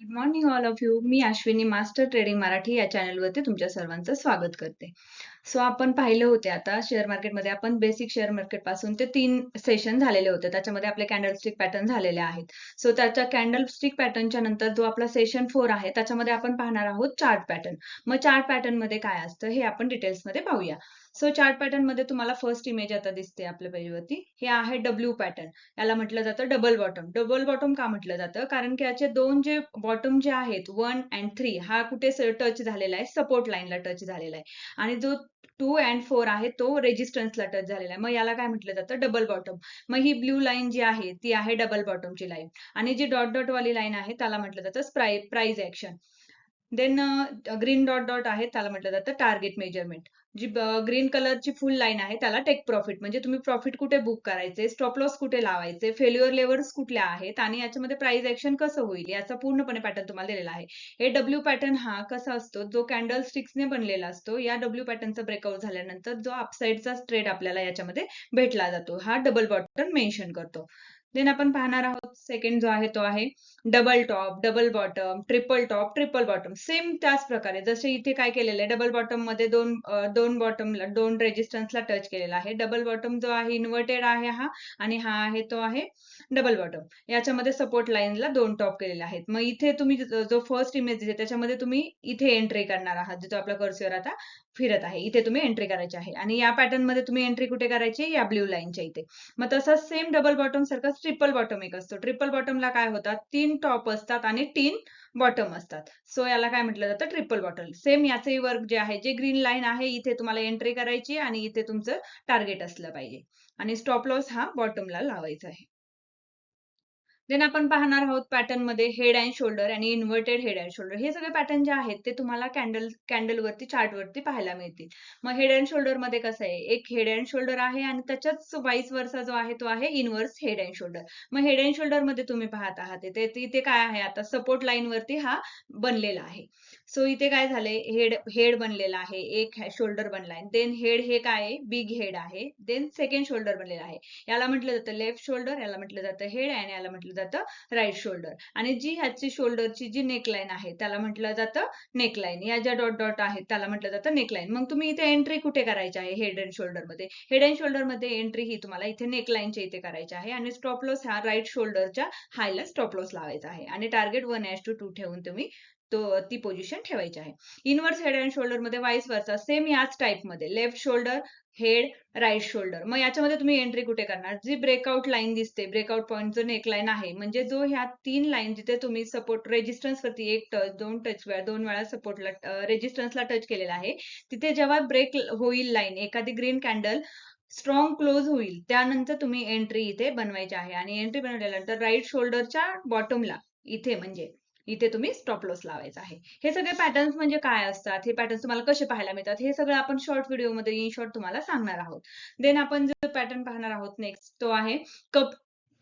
Good morning all of you me Ashwini master trading Marathi या चॅनलवरती तुमच्या सर्वांचं स्वागत करते. सो आपण पाहिले होते आता शेअर मार्केटमध्ये आपण बेसिक शेअर मार्केटपासून ते तीन सेशन झालेले होते. त्याच्यामध्ये आपले कॅन्डल स्टिक पॅटर्न झालेले आहेत. सो त्याच्या कॅन्डल स्टिक पॅटर्नच्या नंतर जो आपला सेशन फोर आहे त्याच्यामध्ये आपण पाहणार आहोत चार्ट पॅटर्न मग चार्ट पॅटर्नमध्ये काय असतं हे आपण डिटेल्समध्ये पाहूया. सो चार्ट पॅटर्नमध्ये तुम्हाला फर्स्ट इमेज आता दिसते आपल्या पेजवरती हे आहे डब्ल्यू पॅटर्न याला म्हटलं जातं डबल बॉटम डबल बॉटम का म्हटलं जातं? कारण की याचे दोन जे बॉटम जे आहेत वन अँड थ्री हा कुठे टच झालेला आहे? सपोर्ट लाईनला टच झालेला आहे. आणि जो टू अँड फोर आहे तो रेजिस्टन्सला टच झालेला आहे. मग याला काय म्हटलं जातं? Double bottom. मग ही ब्ल्यू लाईन जी आहे ती आहे डबल बॉटमची लाईन. आणि जी डॉट डॉट वाली लाईन आहे त्याला म्हटलं जातं price action then green dot dot आहे त्याला म्हटलं जातं टार्गेट मेजरमेंट जी ग्रीन कलरची फुल लाईन आहे त्याला टेक प्रॉफिट म्हणजे तुम्ही प्रॉफिट कुठे बुक करायचे स्टॉप लॉस कुठे लावायचे फेल्युअर लेवल्स कुठल्या आहेत आणि याच्यामध्ये प्राइस ऍक्शन कसं होईल याचा पूर्णपणे पॅटर्न तुम्हाला दिलेला आहे. हे डब्ल्यू पॅटर्न हा कसा असतो जो कॅन्डल स्टिक्सने बनलेला असतो या डब्ल्यू पॅटर्नचा ब्रेकआउट झाल्यानंतर जो अपसाईडचा ट्रेड आपल्याला याच्यामध्ये भेटला जातो हा डबल बॉटम मेन्शन करतो. देन आपण पाहणार आहोत सेकंड जो आहे तो आहे double top double bottom triple top triple bottom same त्याच प्रकारे जसे इथे काय केलेलं आहे डबल बॉटममध्ये दोन दोन बॉटमला दोन रेजिस्टन्सला टच केलेला आहे. डबल बॉटम जो आहे इन्व्हर्टेड आहे हा आणि हा आहे तो आहे डबल बॉटम याच्यामध्ये सपोर्ट लाईनला दोन टॉप केलेले आहेत. मग इथे तुम्ही जो फर्स्ट इमेज आहे त्याच्यामध्ये तुम्ही इथे एंट्री करणार आहात जिथं आपला कर्सिवर आता फिरत आहे. इथे तुम्ही एंट्री करायची आहे. आणि या पॅटर्नमध्ये तुम्ही एंट्री कुठे करायची या ब्ल्यू लाईनच्या इथे. मग तसंच सेम डबल बॉटम सारखं ट्रिपल बॉटम एक असतो. ट्रिपल बॉटमला काय होतात? तीन टॉप असतात आणि तीन बॉटम असतात. सो याला काय म्हटलं जातं? ट्रिपल बॉटम सेम याचंही वर्क जे आहे जे ग्रीन लाईन आहे इथे तुम्हाला एंट्री करायची आणि इथे तुमचं टार्गेट असलं पाहिजे. आणि स्टॉप लॉस हा बॉटमला लावायचा आहे. देन आपण पाहणार आहोत पॅटर्नमध्ये हेड अँड शोल्डर आणि इन्व्हर्टेड हेड अँड शोल्डर हे सगळे पॅटर्न जे आहेत ते तुम्हाला कॅन्डल कॅन्डल वरती चार्ट वरती पाहायला मिळतील. मग हेड अँड शोल्डरमध्ये कसं आहे? एक हेड अँड शोल्डर आहे आणि त्याच्याच वाईस वरचा जो आहे तो आहे इनवर्स हेड अँड शोल्डर मग हेड अँड शोल्डरमध्ये तुम्ही पाहत आहात ते इथे काय आहे? आता सपोर्ट लाईन वरती हा बनलेला आहे. सो इथे काय झालंय? हेड हेड बनलेला आहे. एक शोल्डर बनलाय. देन हेड हे काय आहे? बिग हेड आहे. देन सेकंड शोल्डर बनलेला आहे. याला म्हटलं जातं लेफ्ट शोल्डर याला म्हटलं जातं हेड आणि याला म्हटलं जातं राईट शोल्डर आणि जी ह्याची शोल्डरची जी नेकलाईन आहे त्याला म्हटलं जातं नेकलाईन या ज्या डॉट डॉट आहेत त्याला म्हटलं जातं नेकलाईन मग तुम्ही इथे एंट्री कुठे करायची आहे? हेड अँड शोल्डरमध्ये. हेड अँड शोल्डरमध्ये एंट्री ही तुम्हाला इथे नेकलाईनच्या इथे करायची आहे. आणि स्टॉप लॉस हा राईट शोल्डरच्या हायला स्टॉप लॉस लावायचा आहे. आणि target one is to two ठेवून तुम्ही तो ती पोझिशन ठेवायची आहे. इनवर्स हेड अँड शोल्डरमध्ये वाईस वरचा सेम याच टाईपमध्ये. Left shoulder head right shoulder मग याच्यामध्ये तुम्ही एंट्री कुठे करणार? जी ब्रेकआउट लाईन दिसते ब्रेकआउट पॉईंट जो नेकलाईन आहे म्हणजे जो ह्या तीन लाईन जिथे तुम्ही सपोर्ट रेजिस्टन्स वरती एक टच दोन टच वेळा दोन वेळा सपोर्टला रेजिस्टन्सला टच केलेला आहे तिथे जेव्हा ब्रेक होईल लाईन एखादी ग्रीन कॅन्डल स्ट्रॉंग क्लोज होईल त्यानंतर तुम्ही एंट्री इथे बनवायची आहे. आणि एंट्री बनवल्यानंतर राईट शोल्डरच्या बॉटमला इथे म्हणजे. इथे तुम्ही स्टॉप लॉस लावायचा आहे. हे सगळे पॅटर्न्स म्हणजे काय असतात? हे पॅटर्न्स तुम्हाला कसे पाहायला मिळतात? हे सगळं आपण शॉर्ट व्हिडिओमध्ये इन शॉर्ट तुम्हाला सांगणार आहोत. देन आपण जो पॅटर्न पाहणार आहोत नेक्स्ट तो आहे cup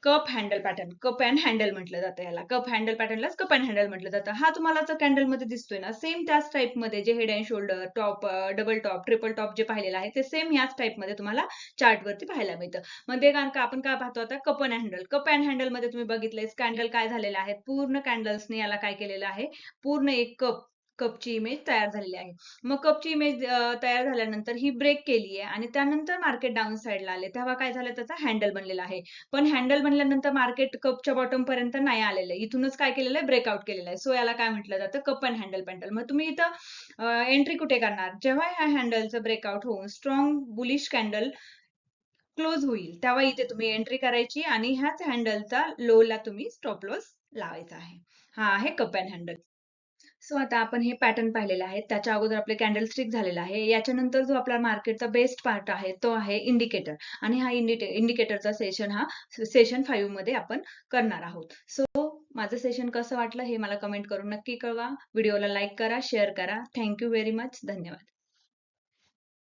cup handle pattern cup and handle म्हटलं जातं याला. कप हँडल पॅटर्नलाच कप अँड हँडल म्हटलं जातं. हा तुम्हाला तर कॅन्डलमध्ये दिसतोय ना सेम त्याच टाईपमध्ये जे head and shoulder top double top triple top जे पाहिलेलं आहे ते सेम याच टाईपमध्ये तुम्हाला चार्ट वरती पाहायला मिळतं. मध्ये कारण का आपण काय पाहतो आता cup and handle cup and हँडलमध्ये तुम्ही बघितलंय कॅन्डल काय झालेलं आहे? पूर्ण कॅन्डल्सने याला काय केलेलं आहे? पूर्ण एक कप कपची इमेज तयार झालेली आहे. मग कपची इमेज तयार झाल्यानंतर ही ब्रेक केली आहे आणि त्यानंतर मार्केट डाऊन साईडला आले. तेव्हा काय झालं? त्याचा हँडल बनलेला आहे. पण हँडल बनल्यानंतर मार्केट कपच्या बॉटम पर्यंत नाही आलेलं आहे. इथूनच काय केलेलं आहे? ब्रेकआउट केलेलं आहे. सो याला काय म्हटलं जातं? कप अँड हँडल पॅन्डल मग तुम्ही इथं एंट्री कुठे करणार? जेव्हा ह्या हँडलचं ब्रेकआउट होऊन स्ट्रॉंग बुलिश कॅन्डल क्लोज होईल तेव्हा इथे तुम्ही एंट्री करायची आणि ह्याच हँडलचा लोला तुम्ही स्टॉप लॉस लावायचा आहे. हा आहे कप अँड हँडल सो आता आपण हे पॅटर्न पाहिलेलं आहे. त्याच्या अगोदर आपले कॅन्डल स्टिक झालेला आहे. याच्यानंतर जो आपला मार्केटचा बेस्ट पार्ट आहे तो आहे इंडिकेटर आणि हा इंडिकेटरचा सेशन हा सेशन फाईव्हमध्ये आपण करणार आहोत. सो माझं सेशन कसं वाटलं हे मला कमेंट करून नक्की कळवा. व्हिडिओला लाईक करा शेअर करा. थँक्यू व्हेरी मच धन्यवाद.